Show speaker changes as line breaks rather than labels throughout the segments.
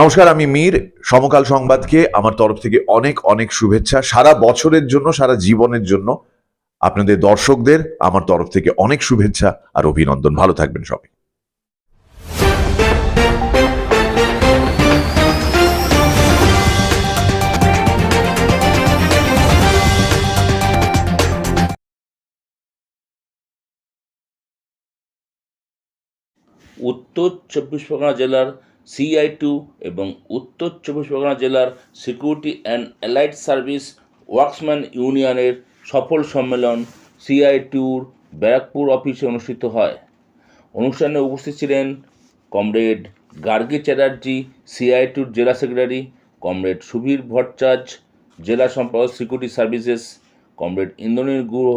নমস্কার, আমি মীর। সমকাল সংবাদকে আমার তরফ থেকে অনেক অনেক শুভেচ্ছা। সারা বছরের জন্য, সারা জীবনের জন্য আপনাদের দর্শকদের আমার তরফ থেকে অনেক শুভেচ্ছা আর অভিনন্দন। ভালো থাকবেন সবাই।
উত্তর চব্বিশ পরগনা জেলার সিআই টু এবং উত্তর চব্বিশ পরগনা জেলার security and allied service workmen ইউনিয়নের সফল সম্মেলন সিআই টুর ব্যারাকপুর অফিসে অনুষ্ঠিত হয়। অনুষ্ঠানে উপস্থিত ছিলেন কমরেড গার্গী চ্যাটার্জি সিআই টুর জেলা সেক্রেটারি, কমরেড সুবীর ভট্টাচার্য, জেলা সম্পাদক security services comrade Indranil Guha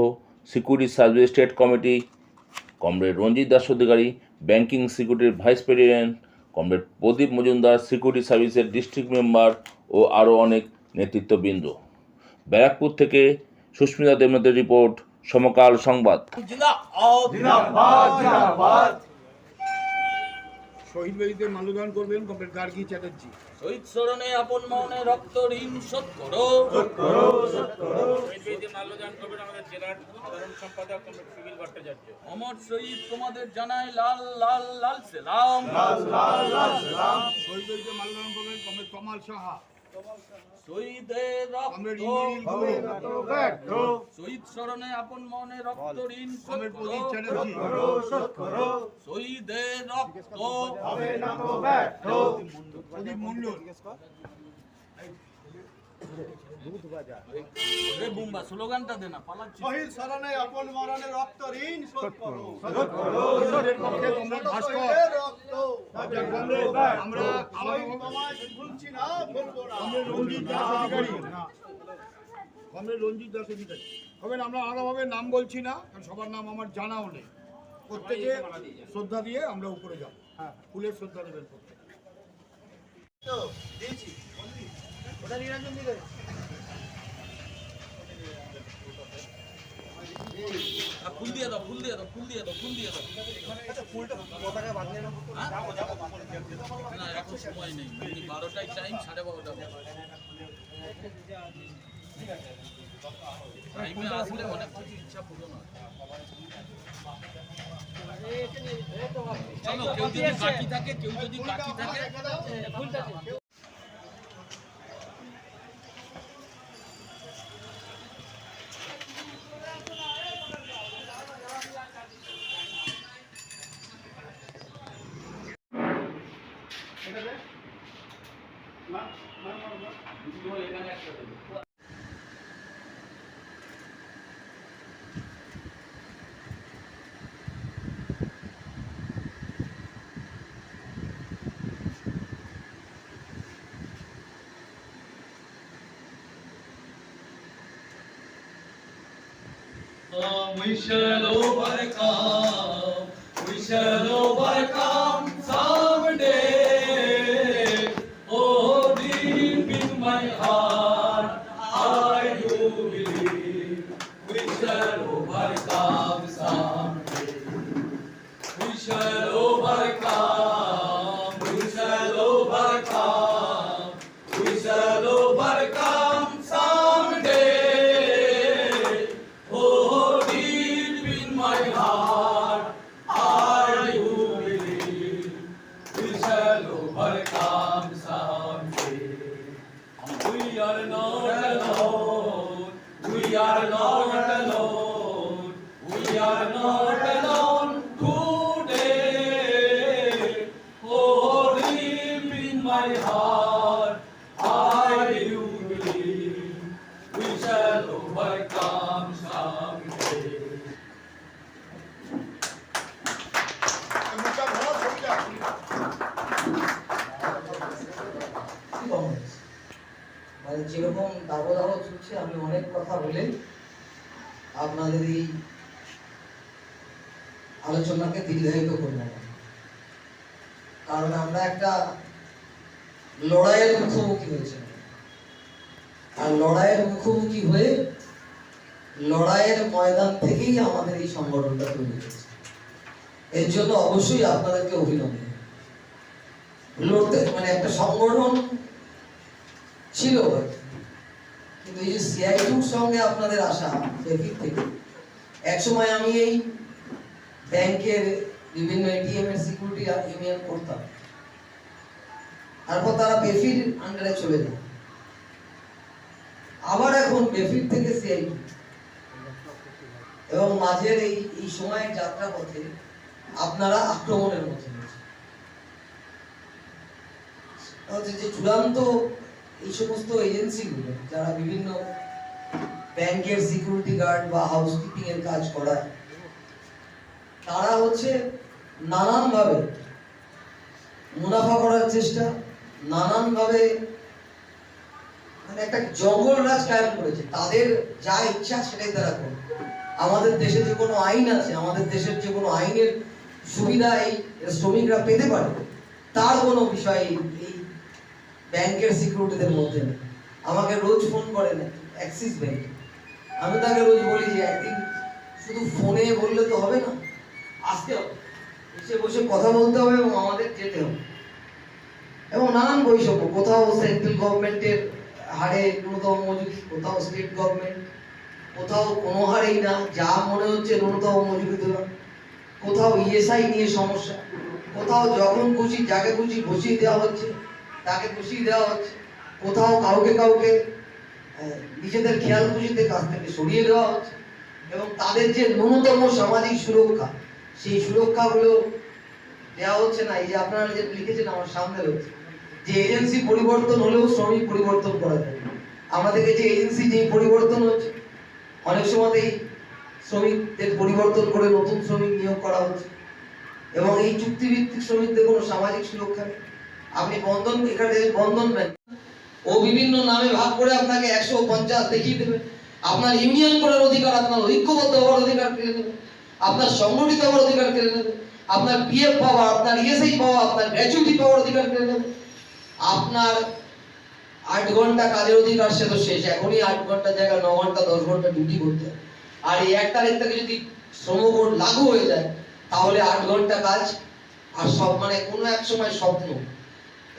security service state committee comrade Ranjit Das Adhikari banking সিকিউরিটির vice president comrade Pradip Majumdar, security সার্ভিসের ডিস্ট্রিক্ট মেম্বার ও আরও অনেক নেতৃত্ববৃন্দ। ব্যারাকপুর থেকে সুস্মিতা দেবনাথের রিপোর্ট, সমকাল সংবাদ।
শহীদ বেদিতে মাল্যদান করবেন কমরেড গার্গী চ্যাটার্জি।
শহীদ স্মরণে আপন মনে রক্ত ঋণ শোধ করো। অমর শহীদ তোমাদের জানাই লাল লাল লাল সেলাম।
শহীদ মাল্যদান করবেন কমরেড সাহা।
শহীদের রক্ত শহীদ স্মরণে আপন মনে রক্ত ঋণ শোধ রক্ত।
চ্যাটার্জি
রে বুম্বা স্লোগানটা দে না পালাচ্ছি
শহীদ স্মরণে আপন মরণে রক্ত ঋণ শোধ করো।
শহীদের পক্ষে কমরেড ভাস্কর।
রক্ত
আমরা
সমাজ ভুলছি না ভুলবো না।
কমরেড রঞ্জিত দাস অধিকারী। কমরেড রঞ্জিত দাস অধিকারী। হবেন আমরা আলাদাভাবে নাম বলছি না কারণ সবার নাম আমার জানাও নেই। প্রত্যেকে শ্রদ্ধা দিয়ে আমরা উপরে যাব। ফুলের শ্রদ্ধা দেবেন প্রত্যেকে।
দিয়েছি
ফুল দিয়ে দাও ফুল দিয়ে দাও ফুল দিয়ে দাও ফুল দিয়ে দাও না এখন সময় নেই বারোটায় টাইম সাড়ে বারোটা টাইমে আসলে অনেক কিছু ইচ্ছা পূরণ হয় চলো, কেউ যদি বাকি থাকে, কেউ যদি বাকি থাকে।
Shalom, shalom, barakah. অবশ্যই আপনাদেরকে অভিনন্দন।
লড়তে মানে একটা সংগঠন ছিল কিন্তু এই যে সঙ্গে আপনাদের আসা থেকে। আমি এই ব্যাংকের বিভিন্ন এটিএম এর সিকিউরিটি ইউনিয়ন করতাম। তারপর তারা বেফির আন্ডারে চলে যায়। আবার এখন বেফির থেকে সিআইটু এবং মাঝের এই এই সময়ের যাত্রা পথে আপনারা আক্রমণের মধ্যে যে চূড়ান্ত এই সমস্ত এজেন্সিগুলো, যারা বিভিন্ন ব্যাংকের সিকিউরিটি গার্ড বা হাউসকিপিং এর কাজ করায়, তারা হচ্ছে নানানভাবে মুনাফা করার চেষ্টা, নানানভাবে মানে একটা জঙ্গল রাজ কায়েম করেছে। তাদের যা ইচ্ছা সেটাই তারা করে আমাদের দেশে যে কোনো আইন আছে, আমাদের দেশের যে কোনো আইনের সুবিধা এই শ্রমিকরা পেতে পারে। তার কোনো বিষয় এই ব্যাংকের সিকিউরিটিদের মধ্যে নেই। আমাকে রোজ ফোন করে অ্যাক্সিস ব্যাংক। আমি তাকে রোজ বলি যে, একদিন শুধু ফোনে বললে তো হবে না আসতে হবে এসে বসে কথা বলতে হবে এবং আমাদের যেতে হবে। এবং নানান বৈষম্য, কোথাও সেন্ট্রাল গভর্নমেন্টের হারে ন্যূনতম মজুরি, কোথাও স্টেট গভর্নমেন্ট কোথাও কোনো হারেই না, যা মনে হচ্ছে ন্যূনতম মজুরি দেওয়া কোথাও ইএসআই নিয়ে সমস্যা, কোথাও যখন খুশি যাকে খুশি বসিয়ে দেওয়া হচ্ছে, তাকে বসিয়ে দেওয়া হচ্ছে, কোথাও কাউকে কাউকে নিজেদের খেয়াল খুশিতে কাছ থেকে সরিয়ে দেওয়া হচ্ছে এবং তাদের যে ন্যূনতম সামাজিক সুরক্ষা, সেই সুরক্ষাগুলো দেওয়া হচ্ছে না। এই যে আপনারা যে লিখেছেন আমার সামনে রয়েছে, যে এজেন্সি পরিবর্তন হলেও শ্রমিক পরিবর্তন করা যায় আমাদেরকে যে এজেন্সি যে পরিবর্তন হচ্ছে, অনেক সময়তেই শ্রমিকদের পরিবর্তন করে নতুন শ্রমিক নিয়োগ করা হচ্ছে। এবং এই চুক্তিভিত্তিক শ্রমিকদের কোনো সামাজিক সুরক্ষা নেই। আপনি বন্ধন, এখানে বন্ধন ব্যাংক, ও বিভিন্ন নামে ভাগ করে আপনাকে একশো পঞ্চাশ দেখিয়ে দেবে। আপনার ইউনিয়ন করার অধিকার, আপনার ঐক্যবদ্ধ হওয়ার অধিকার কেড়ে নেবে। আপনার সংগঠিত হওয়ার অধিকার কেড়ে নেবে। আপনার পিএফ পাওয়া আপনার ইএসআই পাওয়া আপনার গ্র্যাচুইটি পাওয়ার অধিকার কেড়ে নেবে। আপনার আট ঘণ্টা কাজের অধিকার সে তো শেষ। এখনই আট ঘণ্টা জায়গায়, ন ঘণ্টা, দশ ঘণ্টা ডিউটি করতে হয় আর এই এক তারিখ থেকে যদি শ্রম লাগু হয়ে যায়, তাহলে আট ঘণ্টা কাজ আর সব মানে কোনো এক সময় স্বপ্ন।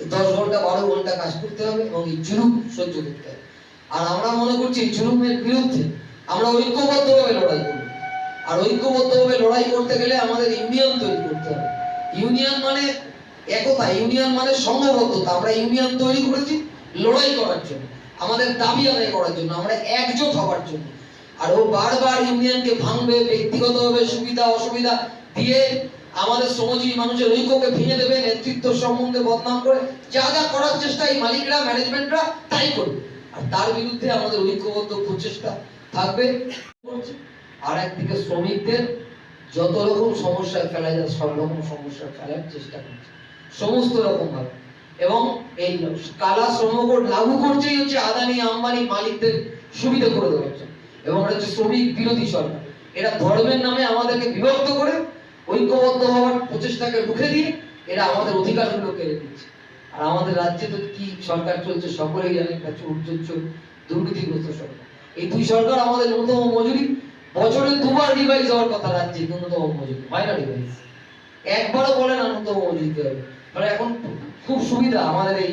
দশ ঘণ্টা, বারো ঘণ্টা কাজ করতে হবে এবং এই জুলুম সহ্য করতে হবে। আর আমরা মনে করছি জুলুমের বিরুদ্ধে আমরা ঐক্যবদ্ধভাবে লড়াই করব। আর ঐক্যবদ্ধভাবে লড়াই করতে গেলে আমাদের ইউনিয়ন তৈরি করতে হবে। ইউনিয়ন মানে একতা, ইউনিয়ন মানে সংঘবদ্ধতা। আমরা ইউনিয়ন তৈরি করেছি লড়াই করার জন্য। আমাদের দাবি আদায় করার জন্য। আমরা একজোট হওয়ার জন্য। আর ও বারবার ইউনিয়নকে ভাঙবে, ব্যক্তিগতভাবে সুবিধা, অসুবিধা দিয়ে আমাদের শ্রমজীবী মানুষের ঐক্যকে ভেঙে দেবে, নেতৃত্ব সম্বন্ধে বদনাম করে যা যা করার চেষ্টা এই মালিকরা, ম্যানেজমেন্টরা তাই করবে। আর তার বিরুদ্ধে আমাদের ঐক্যবদ্ধ প্রচেষ্টা থাকবে। আর একদিকে শ্রমিকদের যত রকম সমস্যায় ফেলা যায় সব রকম সমস্যায় ফেলার চেষ্টা করছে। সমস্ত রকম ভাবে এবং এই কালা শ্রমকোড লাগু করছেই হচ্ছে, আদানি, আম্বানি মালিকদের সুবিধা করে দেওয়ার জন্য। এবং এটা হচ্ছে শ্রমিক বিরোধী সরকার এটা ধর্মের নামে আমাদেরকে বিভক্ত করে ঐক্যবদ্ধ হওয়ার প্রচেষ্টাকে রুখে দিয়ে এরা আমাদের অধিকারগুলো কেড়ে নিচ্ছে। আর আমাদের রাজ্যে তো কি সরকার চলছে সকলেই জানে একটা চৌর্য দুর্নীতিগ্রস্ত সরকার। এই দুই সরকার আমাদের ন্যূনতম মজুরি বছরে দুবার রিভাইজ হওয়ার কথা রাজ্যে, ন্যূনতম মজুরি মাইনা রিভাইজ একবারও বলে না ন্যূনতম মজুরি দিতে হবে। মানে এখন খুব সুবিধা আমাদের এই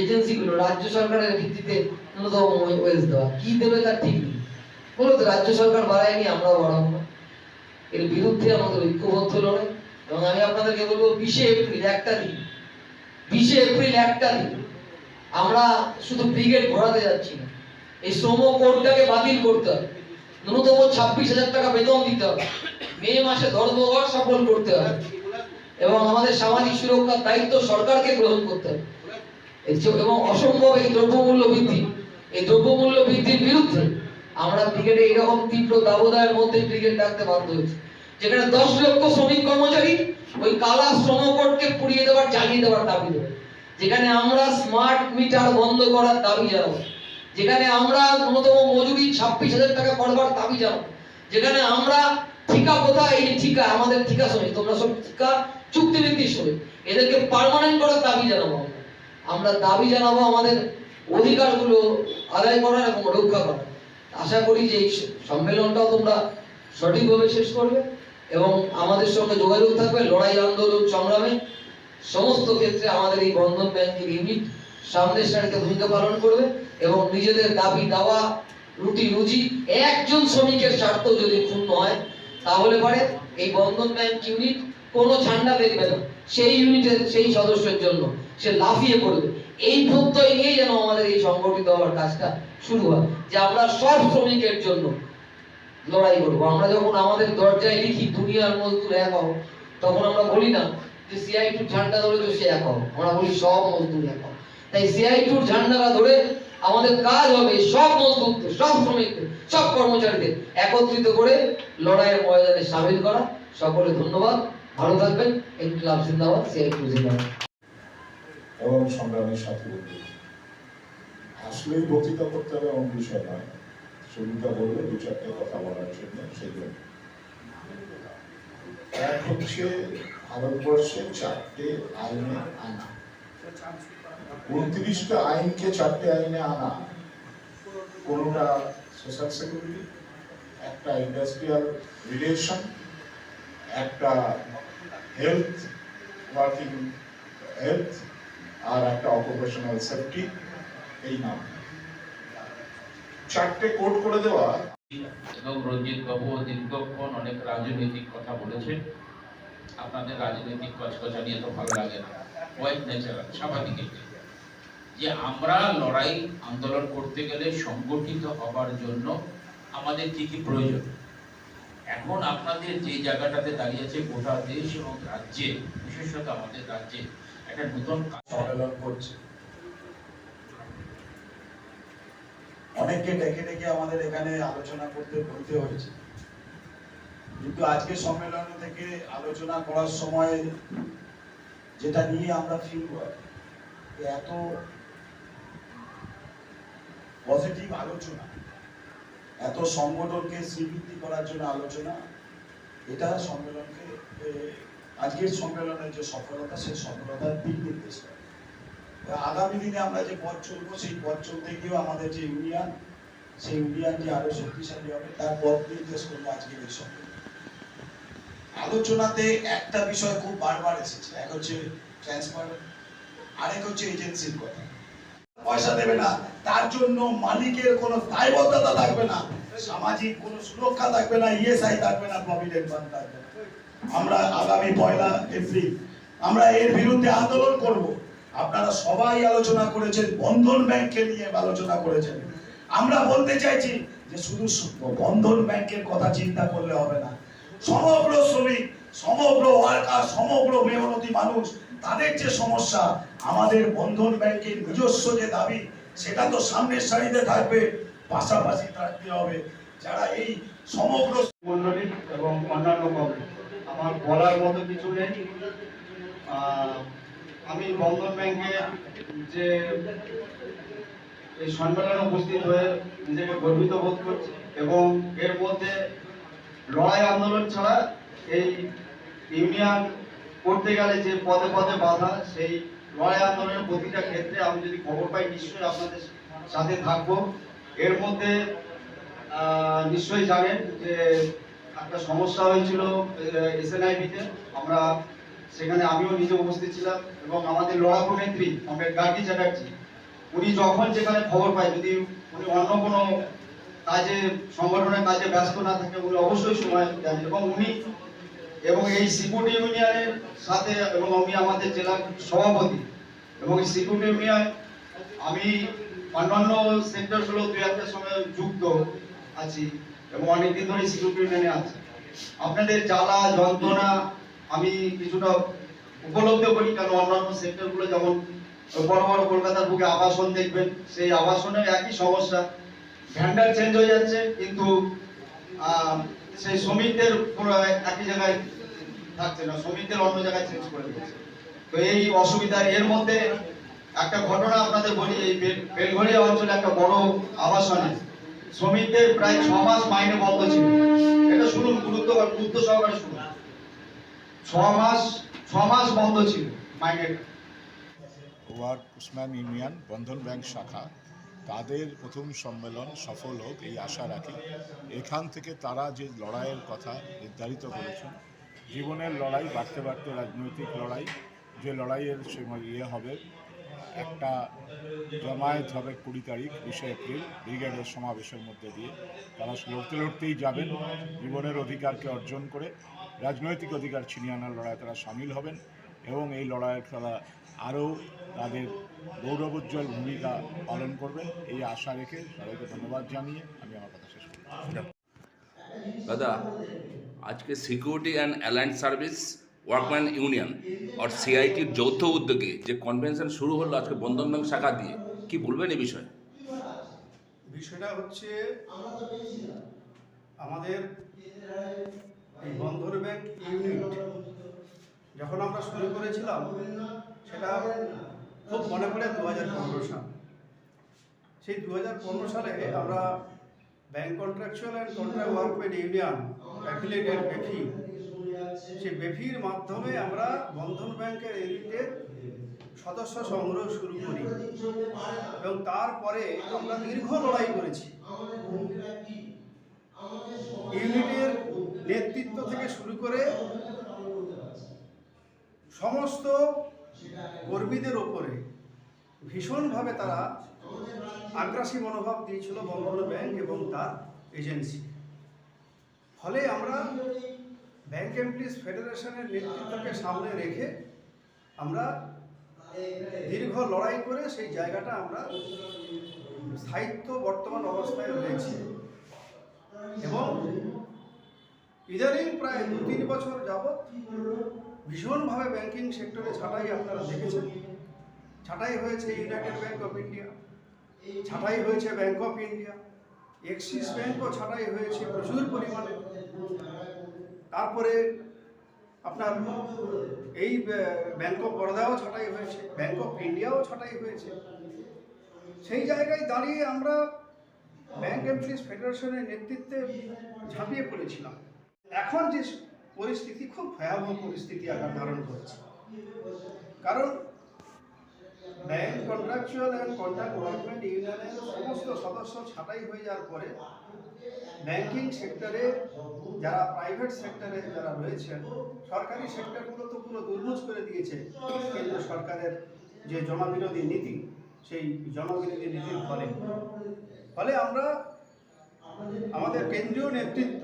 এজেন্সিগুলো রাজ্য সরকারের ভিত্তিতে ন্যূনতম ওয়েজ দেওয়া। কি দেবে তার ঠিক নেই। বলো তো রাজ্য সরকার বাড়ায়নি, আমরাও বাড়াবো না। এর বিরুদ্ধে আমাদের ঐক্যবদ্ধ লড়াই। এবং আমি আপনাদেরকে বলব, বিশে এপ্রিল একটা দিন, বিশে এপ্রিল একটা দিন। আমরা শুধু ব্রিগেড ঘোরাতে যাচ্ছি না, এই শ্রম কোডটাকে বাতিল করতে হবে। ন্যূনতম ছাব্বিশ হাজার টাকা বেতন দিতে হবে। মে মাসে ধর্মঘট সফল করতে হবে। এবং আমাদের সামাজিক সুরক্ষার দায়িত্ব সরকারকে গ্রহণ করতে হবে। এবং অসম্ভব এই দ্রব্যমূল্য বৃদ্ধি, এই দ্রব্যমূল্য বৃদ্ধির বিরুদ্ধে আমরা ক্রিকেটে এরকম তীব্র দাবদায়ের মধ্যে ব্রিগেড ডাকতে বাধ্য হয়েছে। যেখানে দশ লক্ষ শ্রমিক কর্মচারী ওই কালা শ্রম কোডকে পুড়িয়ে দেওয়ার জ্বালিয়ে দেওয়ার দাবি দেবে। যেখানে আমরা স্মার্ট মিটার বন্ধ করার দাবি জানাব। যেখানে আমরা ন্যূনতম মজুরি ছাব্বিশ হাজার টাকা করবার দাবি জানাব। যেখানে আমরা ঠিকা কোথায়? এই ঠিকা, আমাদের ঠিকা শ্রমিক, তোমরা সব ঠিকা চুক্তিভিত্তিক শ্রমিক। এদেরকে পার্মানেন্ট করার দাবি জানাব আমরা। আমরা দাবি জানাব আমাদের অধিকারগুলো আদায় করার এবং রক্ষা করার। আশা করি যে এই সম্মেলনটাও তোমরা সঠিকভাবে শেষ করবে এবং আমাদের সঙ্গে যোগাযোগ থাকবে লড়াই, আন্দোলন, সংগ্রামে। সমস্ত ক্ষেত্রে আমাদের এই বন্ধন ব্যাংকের ইউনিট সামনের সারিতে ভূমিকা পালন করবে এবং নিজেদের দাবি দাওয়া, রুটি রুজি, একজন শ্রমিকের স্বার্থ যদি ক্ষুণ্ণ হয়, তাহলে পারে এই বন্ধন ব্যাংক ইউনিট কোনো ঝান্ডা দেখবে না। সেই ইউনিটের, সেই সদস্যের জন্য সে লাফিয়ে পড়বে। এই প্রত্যয় নিয়ে যেন আমাদের এই সংগঠিত হওয়ার কাজটা শুরু হয়, যে আমরা সব শ্রমিকের জন্য লড়াই করব। আমরা যখন আমাদের দরজায় লিখি, দুনিয়ার মজদুর এক হও, তখন আমরা বলি না যে সিআই টুর ঝান্ডা ধরে তো সে এক হও, আমরা বলি সব মজদুর এক হও। তাই সিআই টুর ঝান্ডাটা ধরে আমাদের কাজ হবে সব মজদুরদের, সব শ্রমিকদের, সব কর্মচারীদের একত্রিত করে লড়াইয়ের ময়দানে সামিল করা। সকলে ধন্যবাদ। ভালো থাকবেন। ইনকলাব জিন্দাবাদ। সিআই টু জিন্দাবাদ।
এবং সংগ্রামের সাথে আসলেই বক্তৃতা করতে হবে এমন বিষয় নয়। সুবিধা বললে, দু চারটে কথা বলার জন্য, সেই জন্য। এক হচ্ছে ভারতবর্ষে চারটে আইনে আনা। উনত্রিশটা আইনকে চারটে আইনে আনা। কোনোটা সোশ্যাল সিকিউরিটি, একটা ইন্ডাস্ট্রিয়াল রিলেশন, একটা হেলথ ওয়ার্কিং হেলথ আর একটা অকুপেশনাল সেফটি এই নাম। চারটে কোড করে দেওয়া।
এবং রঞ্জিত বাবু দীর্ঘক্ষণ অনেক রাজনৈতিক কথা বলেছেন। আপনাদের রাজনৈতিক কচকচা নিয়ে তো ভালো লাগে না। হোয়াইট ন্যাচারাল স্বাভাবিক যে আমরা লড়াই আন্দোলন করতে গেলে সংগঠিত হবার জন্য আমাদের কি কি প্রয়োজন? এখন আপনাদের যে জায়গাটাতে দাঁড়িয়েছে গোটা দেশ এবং রাজ্যে, বিশেষত আমাদের রাজ্যে একটা নতুন
সম্মেলন করছে। অনেককে ডেকে ডেকে আমাদের এখানে আলোচনা করতে বলতে হয়েছে। কিন্তু আজকে সম্মেলন থেকে আলোচনা করার সময় যেটা নিয়ে আমরা ফিল করি এত পজিটিভ আলোচনা, এত সংগঠনকে স্বীকৃতি করার জন্য আলোচনা, এটা সম্মেলনকে আজকের সম্মেলনের যে সফলতা, সেই সফলতার দিক নির্দেশ করে আগামী দিনে আমরা যে পথ চলবো, সেই পথ চলতে গিয়েও আমাদের যে ইউনিয়ন, সেই ইউনিয়ন যে আরও শক্তিশালী হবে, তার পথ নির্দেশ করব আজকের এই আলোচনাতে একটা বিষয় খুব বারবার এসেছে, এক হচ্ছে ট্রান্সফার আরেক হচ্ছে এজেন্সির কথা। পয়সা দেবে না, তার জন্য মালিকের কোনো দায়বদ্ধতা থাকবে না, সামাজিক কোনো সুরক্ষা থাকবে না ইএসআই থাকবে না প্রভিডেন্ট ফান্ড থাকবে আমরা আগামী পয়লা এপ্রিল, আমরা এর বিরুদ্ধে আন্দোলন করব। আপনারা সবাই আলোচনা করেছেন, বন্ধন ব্যাংককে নিয়ে আলোচনা করেছেন। আমরা বলতে চাইছি যে শুধু বন্ধন ব্যাংকের কথা চিন্তা করলে হবে না। সমগ্র শ্রমিক, সমগ্র ওয়ার্কার, সমগ্র মেহনতি মানুষ, তাদের যে সমস্যা, আমাদের বন্ধন ব্যাংকের নিজস্ব যে দাবি, সেটা তো সামনের সারিতে থাকবে, পাশাপাশি থাকতে হবে। যারা এই সমগ্র
মন্ডলী এবং অন্যান্য কমিটি আমার বলার মতো কিছু নেই। আমি বন্ধন ব্যাংকে যে এই সম্মেলনে উপস্থিত হয়ে নিজেকে গর্বিত বোধ করছি এবং এর মধ্যে লড়াই আন্দোলন ছাড়া এই ইউনিয়ন করতে গেলে যে পদে পদে বাধা, সেই লড়াই আন্দোলনের প্রতিটা ক্ষেত্রে আমি যদি খবর পাই, নিশ্চয়ই আপনাদের সাথে থাকব। এর মধ্যে নিশ্চয়ই জানেন যে একটা সমস্যা হয়েছিল এসএনআইবিতে আমরা সেখানে আমিও নিজে উপস্থিত ছিলাম এবং আমাদের লড়াকু নেত্রী, কমরেড গার্গী চ্যাটার্জি, উনি যখন যেখানে খবর পায়, যদি উনি অন্য কোনো কাজে, সংগঠনের কাজে ব্যস্ত না থাকে, উনি অবশ্যই সময় দেন। এবং উনি এবং এই সিকিউরিটি ইউনিয়নের সাথে এবং আমি আমাদের জেলার সভাপতি। এবং এই সিকিউরিটি ইউনিয়ন, আমি অন্যান্য সেক্টরগুলো দু একটা সময় যুক্ত আছি। এবং অনেকদিন ধরে সিকিউরিটি ইউনিয়নে আছি। আপনাদের জ্বালা, যন্ত্রণা আমি কিছুটা উপলব্ধ করি, কারণ অন্যান্য সেক্টরগুলো যেমন বড় বড় কলকাতার বুকে আবাসন দেখবেন, সেই আবাসনের একই সমস্যা। ভ্যান্ডার চেঞ্জ হয়ে যাচ্ছে, কিন্তু সেই শ্রমিকদের একই জায়গায় থাকছে না, শ্রমিকদের অন্য জায়গায় চেঞ্জ করে দিচ্ছে। তো এই অসুবিধা, এর মধ্যে একটা ঘটনা আপনাদের বলি, এই বেল- বেলঘরিয়া অঞ্চলে একটা বড় আবাসনে শ্রমিকদের প্রায় ছ মাস মাইনে বন্ধ ছিল। এটা শুনুন, গুরুত্ব গুরুত্ব সহকারে শুনুন। ছ মাস ছ মাস বন্ধ ছিল মাইনেটা।
Work Usman union Bandhan bank শাখা। তাদের প্রথম সম্মেলন সফল হোক এই আশা রাখি। এখান থেকে তারা যে লড়াইয়ের কথা নির্ধারিত করেছেন, জীবনের লড়াই বাড়তে বাড়তে রাজনৈতিক লড়াই,
যে লড়াইয়ের ইয়ে হবে একটা জমায়েত হবে কুড়ি তারিখ, বিশে এপ্রিল, ব্রিগেডের সমাবেশের মধ্যে দিয়ে। তারা লড়তে লড়তেই যাবেন, জীবনের অধিকারকে অর্জন করে, রাজনৈতিক অধিকার ছিনিয়ে আনার লড়াইয়ে তারা সামিল হবেন এবং এই লড়াইয়ে তারা আরও তাদের গৌরবোজ্জ্বল ভূমিকা পালন করবেন। এই আশা রেখে সবাইকে ধন্যবাদ জানিয়ে আমি আমার কথা শেষ করছি।
দাদা, আজকে security and alliance service workman union আর সিআইটির যৌথ উদ্যোগে যে কনভেনশন শুরু হলো আজকে বন্ধন ব্যাংক শাখা দিয়ে, কি বলবেন এই বিষয়ে?
বিষয়টা হচ্ছে, আমাদের এই বন্ধন ব্যাংক ইউনিট যখন আমরা শুরু করেছিলাম, সেটা খুব মনে পড়ে দু হাজার পনেরো সাল। সেই দু হাজার পনেরো সালে আমরা bank contractual and contract workman union, affiliated BEFI সেই বেফির মাধ্যমে আমরা বন্ধন ব্যাংকের ইউনিটের সদস্য সংগ্রহ শুরু করি। এবং তারপরে আমরা দীর্ঘ লড়াই করেছি। ইউনিটের নেতৃত্ব থেকে শুরু করে সমস্ত কর্মীদের ওপরে ভীষণভাবে তারা আগ্রাসী মনোভাব দিয়েছিল বন্ধন ব্যাংক এবং তার এজেন্সি। ফলে আমরা ব্যাংক এমপ্লিস ফেডারেশনের নেতৃত্বকে সামনে রেখে আমরা দীর্ঘ লড়াই করে সেই জায়গাটা আমরা স্থায়িত্ব বর্তমান অবস্থায় রয়েছে। এবং ইদানিং প্রায় দু তিন বছর যাবৎ ভীষণভাবে ব্যাংকিং সেক্টরে ছাটাই আপনারা দেখেছেন। ছাটাই হয়েছে ইউনাইটেড ব্যাংক অফ ইন্ডিয়া ছাঁটাই হয়েছে ব্যাংক অফ ইন্ডিয়া এক্সিস ব্যাংকও ছাটাই হয়েছে প্রচুর পরিমাণে। তারপরে আপনার এই ব্যাংক অফ বরোদাও ছটাই হয়েছে ব্যাংক অফ ইন্ডিয়াও ছটাই হয়েছে। সেই জায়গায় দাঁড়িয়ে আমরা ব্যাংক এমপ্লিস ফেডারেশনের নেতৃত্বে ঝাঁপিয়ে পড়েছিলাম। এখন যে পরিস্থিতি, খুব ভয়াবহ পরিস্থিতি আকার ধারণ করেছে। কারণ bank contractual and contract workmen ইউনিয়নের সমস্ত সদস্য ছাঁটাই হয়ে যাওয়ার পরে ব্যাংকিং সেক্টরে যারা প্রাইভেট সেক্টরে যারা রয়েছেন, সরকারি সেক্টরগুলো তো পুরো দুর্মুজ করে দিয়েছে। কেন্দ্র সরকারের যে জনবিরোধী নীতি, সেই জনবিরোধী নীতির ফলে। ফলে আমরা আমাদের কেন্দ্রীয় নেতৃত্ব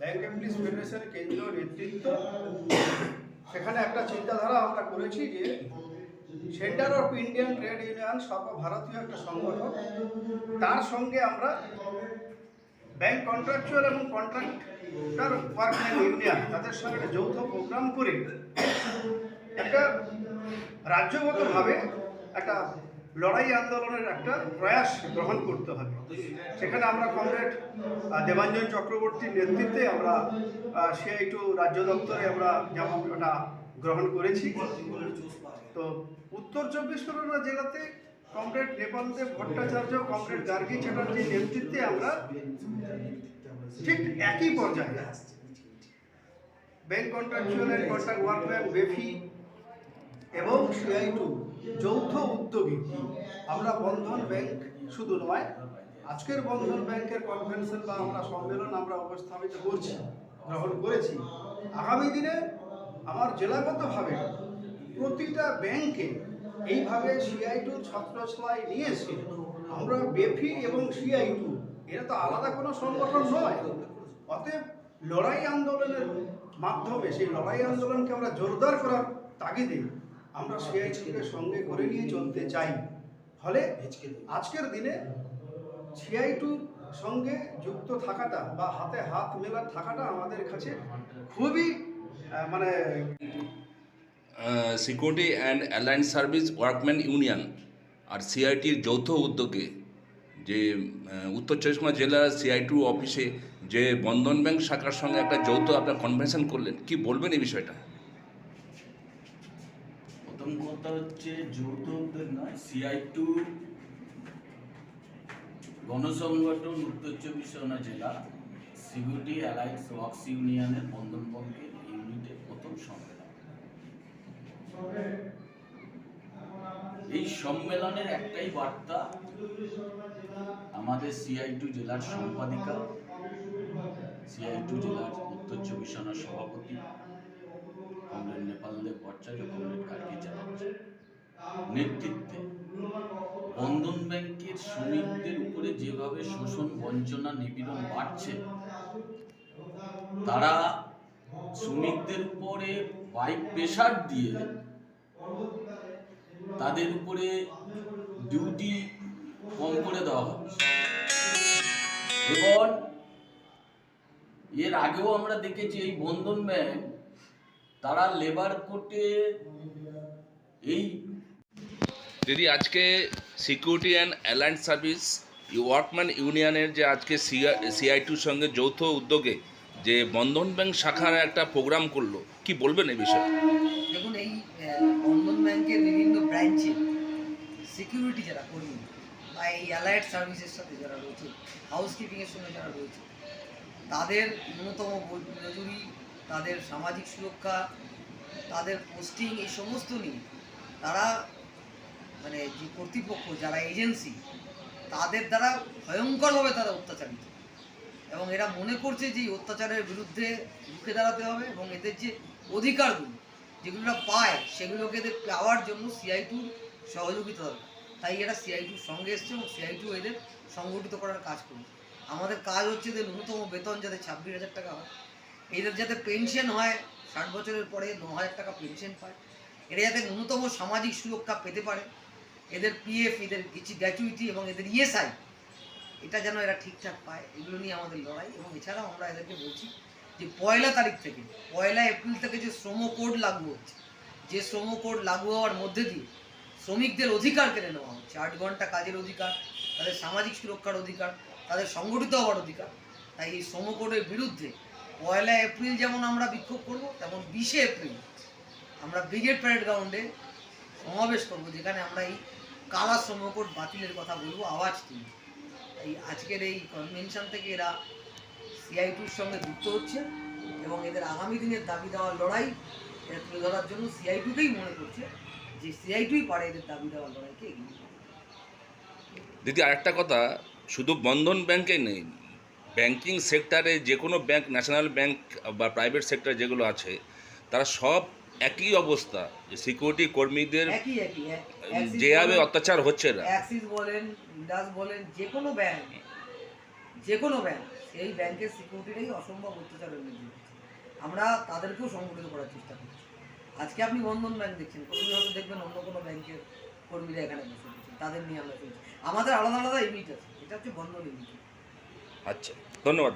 ব্যাংক এমপ্লিস ফেডারেশনের কেন্দ্রীয় নেতৃত্ব, সেখানে একটা চিন্তাধারা আমরা করেছি যে centre of Indian trade union সর্বভারতীয় একটা সংগঠন। তার সঙ্গে আমরা ব্যাংক কন্ট্রাকচুয়াল এবং কন্ট্রাক্টর ওয়ার্কম্যান ইউনিয়ন তাদের সঙ্গে একটা যৌথ প্রোগ্রাম করে একটা রাজ্যগতভাবে একটা লড়াই আন্দোলনের একটা প্রয়াস গ্রহণ করতে হবে। সেখানে আমরা কমরেড দেবাঞ্জন চক্রবর্তীর নেতৃত্বে আমরা সিআই টু রাজ্য দপ্তরে আমরা যেমন ওটা গ্রহণ করেছি। তো উত্তর চব্বিশ পরগনা জেলাতে কমরেড নেপালদেব ভট্টাচার্য কমরেড গার্গী চ্যাটার্জির নেতৃত্বে আমরা ঠিক একই পর্যায়ে bank contractual and contract workman BEFI এবং সিআই টু যৌথ উদ্যোগী। আমরা বন্ধন ব্যাংক শুধু নয়, আজকের বন্ধন ব্যাংকের কনভেনশন বা আমরা সম্মেলন আমরা উপস্থাপিত করছি, গ্রহণ করেছি। আগামী দিনে আমার জেলাগতভাবে প্রতিটা ব্যাংকে এইভাবে সিআই টু ছত্রছলাই নিয়ে এসে আমরা বেফি এবং সিআই টু এরা তো আলাদা কোনো সংগঠন নয়। অতএব লড়াই আন্দোলনের মাধ্যমে সেই লড়াই আন্দোলনকে আমরা জোরদার করার তাগিদে আমরা সিআই সিআইটিকে সঙ্গে করে নিয়ে চলতে চাই। ফলে আজকের দিনে সিআই টুর সঙ্গে যুক্ত থাকাটা বা হাতে হাত মেলার থাকাটা আমাদের কাছে খুবই মানে
security and alliance service workman union আর সিআইটির যৌথ উদ্যোগে যে উত্তর চব্বিশ পরগনা জেলার সিআইটু অফিসে যে বন্ধন ব্যাংক শাখার সঙ্গে একটা যৌথ আপনার কনভেনশন করলেন, কি বলবেন এই বিষয়টা?
প্রথম কথা হচ্ছে যৌথ উদ্যোগ নয় সিআই টু গণসংগঠন উত্তর চব্বিশ পরগনা জেলা সিকিউরিটি অ্যালায়েন্স ওয়ার্কস ইউনিয়নের বন্ধন ব্যাংকের ইউনিটের প্রথম সম্মেলন এই সম্মেলনের একটাই বার্তা, আমাদের সিআই টু জেলার সম্পাদিকা সিআই টু জেলার উত্তর চব্বিশ পরগনার সভাপতি, কমরেড নেপাল দেব ভট্টাচার্য, কমরেড কার্কি চ্যাটার্জি নেতৃত্বে বন্ধন ব্যাংকের শ্রমিকদের উপরে যেভাবে শোষণ বঞ্চনা নিপীড়ন বাড়ছে, তারা শ্রমিকদের উপরে বাই প্রেশার দিয়ে তাদের উপরে ডিউটি কম করে দেওয়া হচ্ছে এবং এর আগেও আমরা দেখেছি এই বন্ধন ব্যাংক তারা লেবার কোর্টে এই
দিদি আজকে security and alliance service workman ইউনিয়নের যে আজকে সিআই টুর সঙ্গে যৌথ উদ্যোগে যে বন্ধন ব্যাংক শাখার একটা প্রোগ্রাম করল কি বলবেন এই বিষয়ে?
ব্যাংকের বিভিন্ন ব্রাঞ্চে সিকিউরিটি যারা কর্মী বা এই অ্যালায়েড সার্ভিসের সাথে যারা রয়েছে হাউসকিপিংয়ের সঙ্গে যারা রয়েছে, তাদের ন্যূনতম মজুরি, তাদের সামাজিক সুরক্ষা, তাদের পোস্টিং এই সমস্ত নিয়ে তারা মানে যে কর্তৃপক্ষ যারা এজেন্সি তাদের দ্বারা ভয়ঙ্করভাবে তারা অত্যাচারিত। এবং এরা মনে করছে যে অত্যাচারের বিরুদ্ধে রুখে দাঁড়াতে হবে এবং এদের যে অধিকারগুলো যেগুলো পায়, সেগুলোকে এদের পাওয়ার জন্য সিআই টুর সহযোগিতা দরকার তাই এরা সিআই টুর সঙ্গে এসছে এবং সিআই টু এদের সংগঠিত করার কাজ করছে। আমাদের কাজ হচ্ছে যে ন্যূনতম বেতন যাতে ছাব্বিশ হাজার টাকা হয়। এদের যাতে পেনশন হয়, ষাট বছরের পরে ন হাজার টাকা পেনশন পায়। এরা যাতে ন্যূনতম সামাজিক সুরক্ষা পেতে পারে। এদের পিএফ এদের কিছু গ্র্যাচুইটি এবং এদের ইএসআই এটা যেন এরা ঠিকঠাক পায়, এগুলো নিয়ে আমাদের লড়াই। এবং এছাড়াও আমরা এদেরকে বলছি যে পয়লা তারিখ থেকে, পয়লা এপ্রিল থেকে যে শ্রম কোড লাগু হচ্ছে, যে শ্রম কোড লাগু হওয়ার মধ্যে দিয়ে শ্রমিকদের অধিকার কেড়ে নেওয়া হচ্ছে। আট ঘণ্টা কাজের অধিকার, তাদের সামাজিক সুরক্ষার অধিকার, তাদের সংগঠিত হওয়ার অধিকার। তাই এই শ্রম কোডের বিরুদ্ধে পয়লা এপ্রিল যেমন আমরা বিক্ষোভ করব, তেমন বিশে এপ্রিল আমরা ব্রিগেড প্যারেড গ্রাউন্ডে সমাবেশ করব, যেখানে আমরা এই কালা শ্রম কোড বাতিলের কথা বলব, আওয়াজ তুলব। এই আজকের এই কনভেনশন থেকে এরা সিআইটুর সঙ্গে যুক্ত হচ্ছে এবং এদের আগামী দিনের দাবি দেওয়ার লড়াই এরা তুলে ধরার জন্য সিআইটুকেই মনে করছে যে সিআইটুই পারে এদের দাবি দেওয়ার লড়াইকে এগিয়ে
দিদি আরেকটা কথা শুধু বন্ধন ব্যাংকে নেই ব্যাংকিং সেক্টরে যে কোনো ব্যাংক ন্যাশনাল ব্যাংক বা প্রাইভেট সেক্টর যেগুলো আছে তারা সব একই অবস্থা যে সিকিউরিটি কর্মীদের যেভাবে অত্যাচার হচ্ছে না
অ্যাক্সিস বলেন ইন্ডাস বলেন যে কোনো ব্যাংক যে কোনো ব্যাংক সেই ব্যাংকের সিকিউরিটিটাই অসম্ভব অত্যাচারের মধ্যে। আমরা তাদেরকেও সংগঠিত করার চেষ্টা করছি। আজকে আপনি বন্ধন ব্যাংক দেখছেন কর্মী হয়তো দেখবেন অন্য কোনো ব্যাংকের কর্মীরা এখানে বসে তাদের নিয়ে আমরা আমাদের আলাদা আলাদা ইউনিট আছে, এটা হচ্ছে বন্ধন ইউনিট
আচ্ছা ধন্যবাদ।